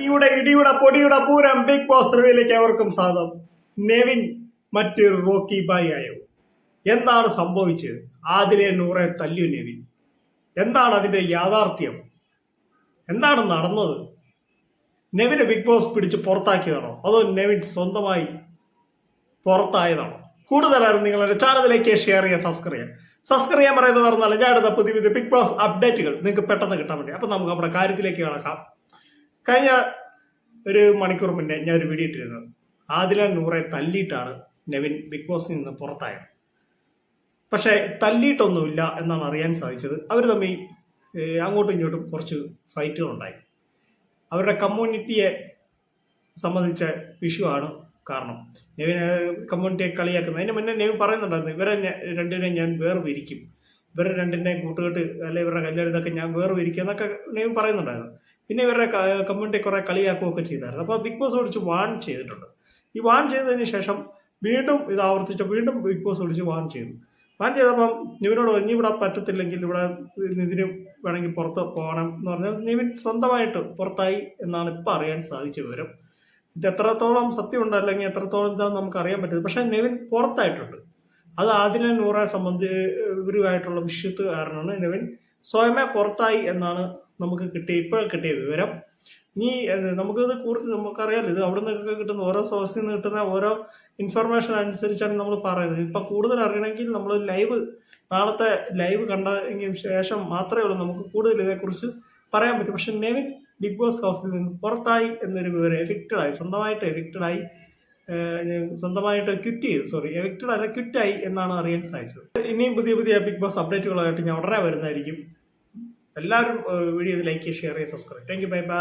ഇടിയുടെ ഇടിയുടെ പൊടിയുടെ പൂരം ബിഗ് ബോസ് റിവ്യൂലേക്ക് അവർക്കും സ്വാഗതം. നെവിൻ മറ്റ് റോക്കി ബായി ആയോ? എന്താണ് സംഭവിച്ചത്? ആദിലെ നൂറെ തല്ലു നെവിൻ? എന്താണ് അതിന്റെ യാഥാർത്ഥ്യം? എന്താണ് നടന്നത്? നെവിനെ ബിഗ് ബോസ് പിടിച്ച് പുറത്താക്കിയതാണോ? അതോ നെവിൻ സ്വന്തമായി പുറത്തായതാണോ? കൂടുതലായിരുന്നു നിങ്ങളുടെ ചാനലിലേക്ക് ഷെയർ ചെയ്യുക സബ്സ്ക്രൈബ് ചെയ്യാം. സബ്സ്ക്രൈബ് ചെയ്യാൻ പറയുന്നത് പറഞ്ഞാൽ ഞാൻ എടുത്ത പുതിയ പുതിയ ബിഗ് ബോസ് അപ്ഡേറ്റുകൾ നിങ്ങൾക്ക് പെട്ടെന്ന് കിട്ടാൻ വേണ്ടി. അപ്പൊ നമുക്ക് നമ്മുടെ കാര്യത്തിലേക്ക് കിടക്കാം. കഴിഞ്ഞ ഒരു മണിക്കൂർ മുന്നേ ഞാൻ ഒരു വീഡിയോ ഇട്ടിരുന്നത്. ആദില നൂറെ തല്ലിയിട്ടാണ് നെവിൻ ബിഗ് ബോസിൽ നിന്ന് പുറത്തായത്. പക്ഷേ തല്ലിയിട്ടൊന്നുമില്ല എന്നാണ് അറിയാൻ സാധിച്ചത്. അവർ തമ്മിൽ അങ്ങോട്ടും ഇങ്ങോട്ടും കുറച്ച് ഫൈറ്റുകൾ ഉണ്ടായി അവരുടെ കമ്മ്യൂണിറ്റിയെ സംബന്ധിച്ച ഇഷ്യൂ ആണ് കാരണം. നെവിൻ കമ്മ്യൂണിറ്റിയെ കളിയാക്കുന്നത്. അതിന് മുന്നേ നെവിൻ പറയുന്നുണ്ടായിരുന്നു ഇവരെ രണ്ടിനെ ഞാൻ വേർപിരിക്കും. ഇവരെ രണ്ടിന്റെ കൂട്ടുകെട്ട് അല്ലെ ഇവരുടെ കല്യാണം ഇതൊക്കെ ഞാൻ വേർപിരിക്കും എന്നൊക്കെ നെവിൻ പറയുന്നുണ്ടായിരുന്നു. പിന്നെ ഇവരുടെ കമ്മ്യൂണിറ്റി കുറെ കളിയാക്കുകയൊക്കെ ചെയ്തായിരുന്നു. അപ്പോൾ ബിഗ് ബോസ് വിളിച്ച് വാൺ ചെയ്തിട്ടുണ്ട്. ഈ വാൺ ചെയ്തതിന് ശേഷം വീണ്ടും ഇത് ആവർത്തിച്ച് വീണ്ടും ബിഗ് ബോസ് വിളിച്ച് വാൺ ചെയ്തു. വാൺ ചെയ്തപ്പം നിവിനോട് ഇനി ഇവിടെ പറ്റത്തില്ലെങ്കിൽ ഇവിടെ ഇതിന് വേണമെങ്കിൽ പുറത്ത് പോകണം എന്ന് പറഞ്ഞാൽ നിവിൻ സ്വന്തമായിട്ട് പുറത്തായി എന്നാണ് ഇപ്പം അറിയാൻ സാധിച്ച വിവരം. ഇത് എത്രത്തോളം സത്യമുണ്ട് അല്ലെങ്കിൽ എത്രത്തോളം ഇതാണെന്ന് നമുക്ക് അറിയാൻ പറ്റുന്നത് പക്ഷേ നിവിൻ പുറത്തായിട്ടുണ്ട്. അത് ആദില നൂറെ സംബന്ധി ഇവരുമായിട്ടുള്ള വിഷയത്ത് കാരണമാണ്. നെവിൻ സ്വയമേ പുറത്തായി എന്നാണ് നമുക്ക് കിട്ടിയ ഇപ്പോൾ കിട്ടിയ വിവരം. ഇനി നമുക്കിത് കൂടുതൽ നമുക്കറിയാലോ ഇത് അവിടെ നിന്നൊക്കെ കിട്ടുന്ന ഓരോ സോഴ്സിൽ നിന്ന് കിട്ടുന്ന ഓരോ ഇൻഫർമേഷൻ അനുസരിച്ചാണ് നമ്മൾ പറയുന്നത്. ഇപ്പം കൂടുതൽ അറിയണമെങ്കിൽ നമ്മൾ ലൈവ് നാളത്തെ ലൈവ് കണ്ടതിന് ശേഷം മാത്രമേ ഉള്ളൂ. നമുക്ക് കൂടുതൽ ഇതേക്കുറിച്ച് പറയാൻ പറ്റും. പക്ഷെ നെവിൻ ബിഗ് ബോസ് ഹൗസിൽ നിന്ന് പുറത്തായി എന്നൊരു വിവരം എഫിക്റ്റഡായി സ്വന്തമായിട്ട് എഫിക്റ്റഡായി സ്വന്തമായിട്ട് ക്വിറ്റ് ചെയ്തു. സോറി എവിക്റ്റഡ് അല്ല ക്വിറ്റായി എന്നാണ് അറിയാൻ സാധിച്ചത്. ഇനിയും പുതിയ പുതിയ ബിഗ് ബോസ് അപ്ഡേറ്റുകളായിട്ട് ഞാൻ ഉടനെ വരുന്നതായിരിക്കും. എല്ലാവരും വീഡിയോ ലൈക്ക് ഷെയർ ചെയ്യുക subscribe thank you bye bye